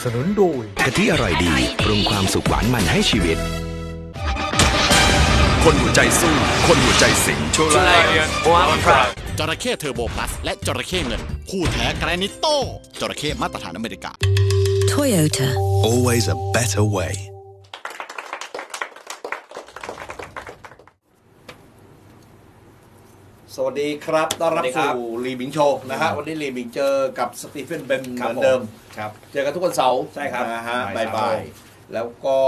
นับสนุนโดยกะทิอร่อยดีปรุงความสุขหวานมันให้ชีวิต คนหัวใจสู้ คนหัวใจสิงช่วงแรกจระเข้เทอร์โบพลัส และจระเข้เงิน คู่แท้แกรนิโต้จระเข้มาตรฐานอเมริกา Toyota. always a better way สวัสดีครับ ต้อนรับสวัสดีครับ สู่รีบิงโชว์นะฮะ วันนี้รีบิงเจอกับสตีเฟนเบนเหครับมือนเดิม ครับ เจอกันทุกวันเสาร์ใช่ครับนะฮะบ่าบ่ายยสามๆแล้วก็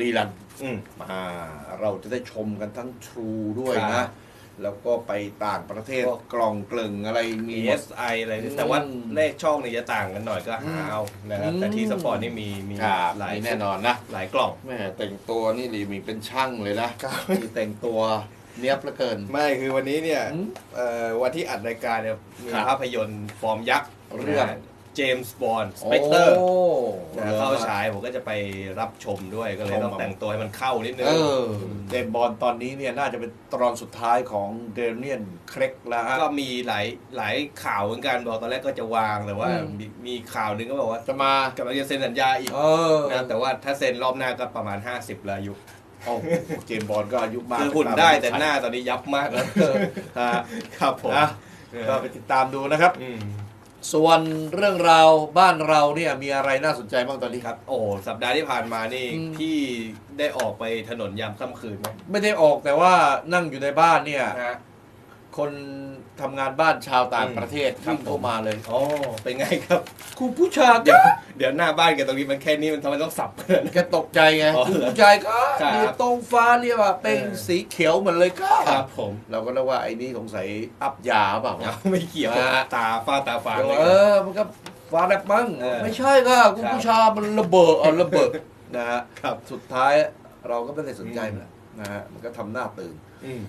รีลันอืม มาเราจะได้ชมกันทั้ง True ด้วยครันะ บ แล้วก็ไปต่างประเทศพวกกล่องเกลึงอะไรมีมีหมด SI อะไรอืมแต่ว่าเลขช่องเนี่ยจะต่างกันหน่อยก็หาเอานะครับ อืม แต่ที่สปอร์ตนี่มีมีครับหลายมีแน่นอนนะ หลายกล่อง แม่แต่งตัวนี่รีมิงเป็นช่างเลยนะมีแต่งตัว เนี้ยบเหลือเกิน ไม่คือวันนี้เนี่ยอืมเอ่อวันที่อัดรายการเนี่ยมีครับภาพยนตร์ฟอร์มยักษ์เรื่อง เจมส์บอนด์สเปกเตอร์โอ้เข้าฉายผมก็จะไปรับชมด้วยก็เลยต้องแต่งตัวให้มันเข้านิดนึง เออเดนบอลตอนนี้เนี่ยน่าจะเป็นตอนสุดท้ายของเดเนียนเครกแล้วฮะ ก็มีหลายหลายข่าวเหมือนกันบอกตอนแรกก็จะวางแต่ว่าอืม มีมีข่าวหนึงก็บอกว่าจะมากำลังจะเซ็นสัญญาอีกเออ นะแต่ว่าถ้าเซ็นรอบหน้าก็ประมาณ 50แล้วอายุ โอ้เจมส์บอลก็อายุมากคือหุ่นได้แต่หน้าตอนนี้ยับมากแล้วเออฮะครับผมนะก็ไปติดตามดูนะครับ อืม ส่วนเรื่องราวบ้านเราเนี่ยมีอะไรน่าสนใจบ้างตอนนี้ ครับ โอ้สัปดาห์ที่ผ่านมานี่อืม พี่ได้ออกไปถนนยามค่ำคืนไหมไม่ได้ออกแต่ว่านั่งอยู่ในบ้านเนี่ย ฮะ คนทำงานบ้านชาวต่างอืมประเทศครับวิ่งเข้ามาเลยอ๋อเป็นไงครับครูผู้ชายเดี๋ยวเดี๋ยวหน้าบ้านแกตรงนี้มันแค่นี้มันทำไมต้องสับขนาดนั้นแกตกใจไงอ๋อครูเหรอผู้ชายก็ครับนี่ตรงฟ้าเนี่ยว่าเป็นเออ สีเขียวเหมือนเลยก็ครับผมเราก็นึกว่าไอ้นี่สงสัยอัพยาเปล่า เอาไม่เกี่ยวฮะตาฟ้าตาฟางเลย เออมันก็ฟ้าแลบมั้งเออไม่ใช่ก็คุณครับผู้ชายมันระเบิดเอาระเบิดนะฮะครับ สุดท้ายเราก็ไม่ได้สนใจมันนะฮะมันก็ทำหน้าตื่น อืม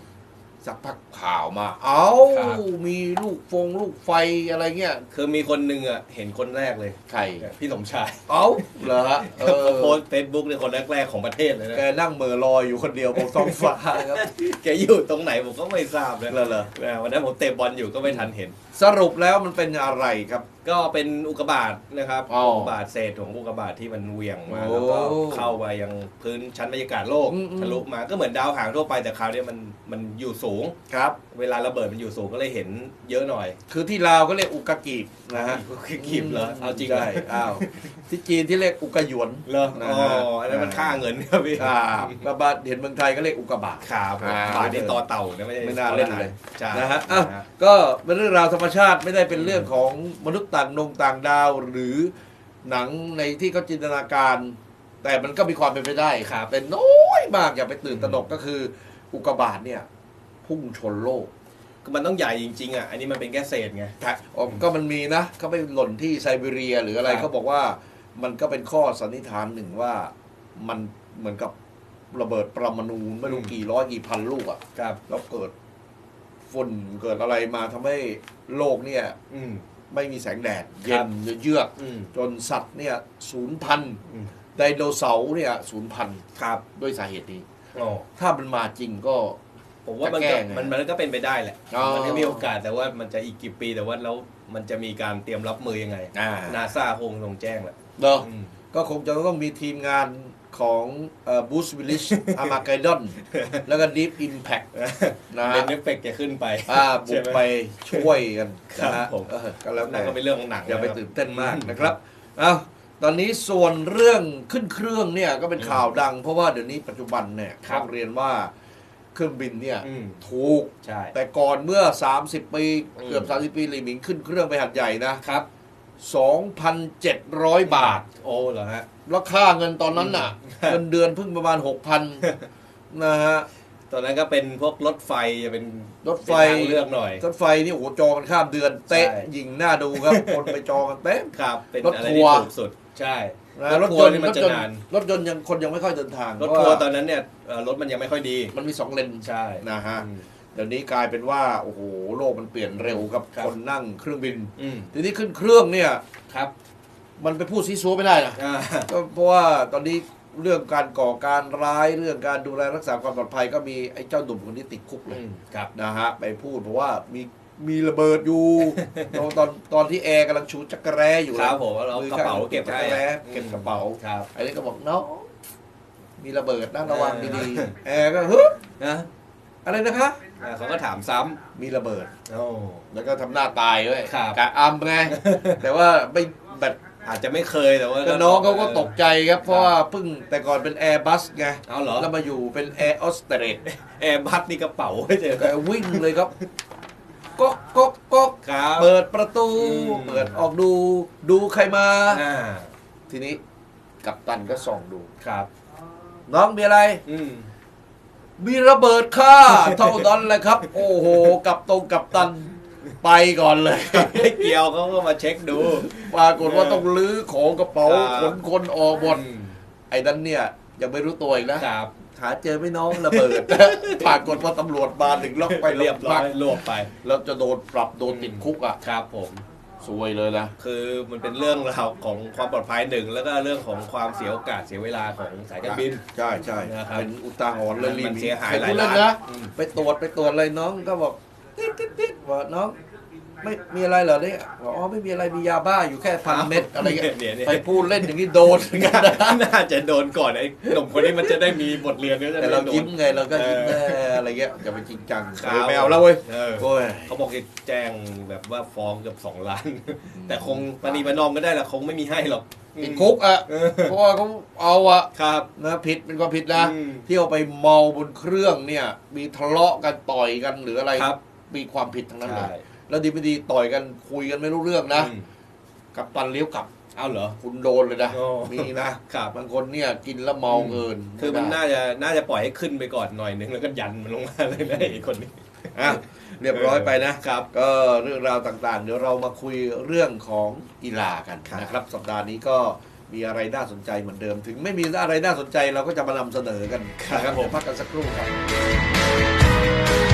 สักพักข่าวมา เอ้า ครับ มีลูกฟงลูกไฟอะไรเงี้ย คือมีคนหนึ่งอะเห็นคนแรกเลยใคร พี่สมชายเอ้า เหรอฮะเอเขาโพอสเฟซบุ๊กในคนแรกๆของประเทศเลยนะ แกนั่งเหม่อลอยอยู่คนเดียวบนท้องฟ้าครับ แกอยู่ตรงไหนผมก็ไม่ทราบนะเหรอเหรอนะวันนั้นผมเตะบอลอยู่ก็ไม่ทันเห็น สรุปแล้วมันเป็นอะไรครับก็เป็นอุกกาบาตนะครับอ๋ออุกกาบาตเศษของอุกกาบาตที่มันเหวี่ยงมาโอ้แล้วก็เข้าไปยังพื้นชั้นบรรยากาศโลกอืมอืม ทะลุมาก็เหมือนดาวหางทั่วไปแต่คราวนี้มันมันอยู่สูง ครับ เวลาระเบิดมันอยู่สูงก็เลยเห็นเยอะหน่อยคือที่ลาวก็เรียกอุกากินะฮะคือกีบเหรอเอาจริงเหรอใช่อ้าวที่จีนที่เรียกอุกาหยวน เหรอนะอ๋อฮะ อันนั้นมันค่าเงินครับพี่ครับกบาเห็นเมืองไทยก็เรียกอุกกาบาต ครับอ่าบาทนี่ต่อเต่านะไม่ใช่ไม่น่าเล่นเลย ใช่นะฮะอะก็เป็นเรื่องราวธรรมชาติไม่ได้เป็นเรื่องของมนุษย์ต่างดงต่างดาวหรือหนังในที่เขาจินตนาการ แต่มันก็มีความเป็นไปได้ครับแต่น้อยมากอย่าไปตื่นตระหนกก็คือ อุกกาบาตเนี่ย พุ่งชนโลกก็มันต้องใหญ่จริงๆอะอันนี้มันเป็นแค่เศษไงอ๋อก็มันมีนะเขาไปหล่นที่ไซบีเรียหรืออะไรครับเขาบอกว่ามันก็เป็นข้อสันนิษฐานหนึ่งว่ามันเหมือนกับระเบิดปรมาณูไม่รู้กี่ร้อยกี่พันลูกอะครับแล้วเกิดฝุ่นเกิดอะไรมาทำให้โลกเนี่ย อืม ไม่มีแสงแดดคเย็รันบเยือกอืมจนสัตว์เนี่ยศูนย์พันอืมไดโนเสาร์เนี่ยศูนย์พันครับด้วยสาเหตุนี้อ๋อถ้ามันมาจริงก็ผมว่ามันจะแก้ก็ไงมันมันก็เป็นไปได้แหละอ๋อมันก็มีโอกาสแต่ว่ามันจะอีกกี่ปีแต่ว่าแล้วมันจะมีการเตรียมรับมือยังไงอ่านาซาคงลงแจ้งแหละเนาะอืมก็คงจะต้องมีทีมงาน ของบูสวิลลิชอามาไกดอนแล้วก็ดีฟอิมแพคนะเป็ฮะนเอฟเฟกต์จะขึ้นไปอ่าบุใช่กหมไปช่วยกันครันะบฮะผมเออก็แล้วนั่แต่นก็เป็นเรื่องของหนังอย่าไปะครับตื่นเต้นมากนะครับเอ้าตอนนี้ส่วนเรื่องขึ้นเครื่องเนี่ยก็เป็นข่าวดัง เพราะว่าเดี๋ยวนี้ปัจจุบันเนี่ยครับต้องเรียนว่าเครื่องบินเนี่ยอืมถูกใช่แต่ก่อนเมื่อ 30 ปีอืมเกือบ 30 ปีลีหมิงขึ้นเครื่องไปหัดใหญ่นะครับ 2,700 บาท โอ้เหรอฮะ แล้วค่าเงินตอนนั้นน่ะ เงินเดือนเพิ่งประมาณ 6,000 นะฮะ ตอนนั้นก็เป็นพวกรถไฟจะเป็นรถไฟ เป็นทางเลือกหน่อย รถไฟนี่โอ้โหจองกันข้ามเดือน เตะใช่ ยิงหน้าดูครับ คนไปจองกันเต็ม ครับ เป็นรถอะไรทัที่วร์ ถูกสุด ใช่ นะรรถถทัวยร์นต์นี่มันรถจะยนต์นาน รถยนต์ยังคนยังไม่ค่อยเดินทางรถเพาะทัวร์ว่าตอนนั้นเนี่ยเอ่อรถมันยังไม่ค่อยดี มันมีสองเลนใช่นะฮะ อืมเดี๋ยวนี้กลายเป็นว่าโอ้โหโลกมันเปลี่ยนเร็วกับครับ คนนั่งเครื่องบิน อืมทีนี้ขึ้นเครื่องเนี่ย ครับมันไปพูดซีซัวไม่ได้นะอ่าก็เพราะว่าตอนนี้เรื่องการก่อการร้ายเรื่องการดูแลรักษาความปลอดภัยก็มีไอ้เจ้าหนุ่มคนนี้ติดคุกเลอืยมครับ นะฮะไปพูดเพราะว่ามีมีระเบิดอยู่ ตอนตอนตอนที่แอร์กำลังชูจักรแร้อยู่ครับผมเรากระเป๋าเก็บจัให้กรแร้เก็บกระเป๋าครับ ไอ้นี่ก็บอกน้องมีระเบิดนะระวังเออดีๆแอร์ก็เฮ้ยนะอะไรนะคะ อ่าเขาก็ถามซ้มีระเบิดำโอ้ แล้วก็ทำหน้าตายด้วยครับ กะอัมไง แต่ว่าไม่แบบอาจจะไม่เคยแต่ว่าก็น้องเขาก็ตกใจครับ เพราะว่าเพิ่งแต่ก่อนเป็นแอร์บัสไง เอาเหรอแล้วมาอยู่เป็นแอร์ออสเตรดแอร์บัสนี่กระเป๋าไม่เจอก็วิ่งเลยครับก๊อกก๊อกก๊อกครับ เปิดประตู อืม เปิดออกดูดูใครมา อ่าทีนี้กัปตันก็ส่องดู ครับ น้องมีอะไร อืม มีระเบิดค่ะเท่านั้นแหละครับ โอ้โห กับตรงกับตันไปก่อนเลย ไม่เกี่ยวเขาก็มาเช็คดู ปรากฏว่าต้องลื้อของกระเป๋าคขรับนคนออกหมดอืมไอ้นั้นเนี่ยยังไม่รู้ตัวอีกนะครับหาเจอไหม่น้องระเบิดปรากฏว่าตำรวจมาถึงล็อกไปเรียบร้อยรวบไป แล้วจะโดนปรับโดนติดคุกอะครับผม ซวยเลยนะคือมันเป็นเรื่องราวของความปลอดภัยหนึ่งแล้วก็เรื่องของความเสียโอกาสเสียเวลาของสายการบิน ใช่ใช่นะครับเป็นอุทาหรณ์เลยรีมันบเสียหายใครหลายพูดเล่นล้านนะอืมไปตรวจไปตรวจเลยน้องก็บอกติ๊ดติ๊ดติ๊ดบอกน้อง ไม่มีอะไรเหรอเนี่ยบอกอ๋อไม่มีอะไรมียาบ้าอยู่แค่พันเม็ดอะไรเงี้ยเนี่ยเนี่ย ไปพูดเล่นอย่างนี้โดนเหมือนกันนะน่าจะโดนก่อนไอ้หนุ่มคนนี้มันจะได้มีบทเรียนก็จะแต่ได้เราโดนยิ้มไงเราก็ยิ้มเออ เอออะไรเงี้ยอย่าไปจริงจังครับเออไม่เอาแล้วเว้ยเออโอ้ย เขาบอกจะแจ้งแบบว่าฟ้องเกือบสองล้าน แต่คงปณีประนอมก็ได้แหละคงไม่มีให้หรอกติดคุกอะเออเพราะว่าเขาเอาอะครับ นะผิดเป็นความผิดนะอืมเที่ยวไปเมาบนเครื่องเนี่ย มีทะเลาะกันต่อยกันหรืออะไรครับ มีความผิดทั้งนั้นเลใช่ย แล้วดีไม่ดีต่อยกันคุยกันไม่รู้เรื่องนะอืมกับตันเลี้ยวกลับเอาเหรอคุณโดนเลยนะโอ้มีนะครับบางคนเนี่ยกินแล้วเมาเกิน คือมันไได้น่าจะน่าจะปล่อยให้ขึ้นไปก่อนหน่อยนึงแล้วก็ยันมันลงมาเลยนะไอ้คนนี้อะเรียบร้อยไปนะครับก็เรื่องราวต่างๆ เดี๋ยวเรามาคุยเรื่องของกีฬากันครับนะครับ สัปดาห์นี้ก็มีอะไรน่าสนใจเหมือนเดิม ถึงไม่มีอะไรน่าสนใจเราก็จะมานำเสนอกันนะครับเดี๋ยวพักกันสักครู่ครับ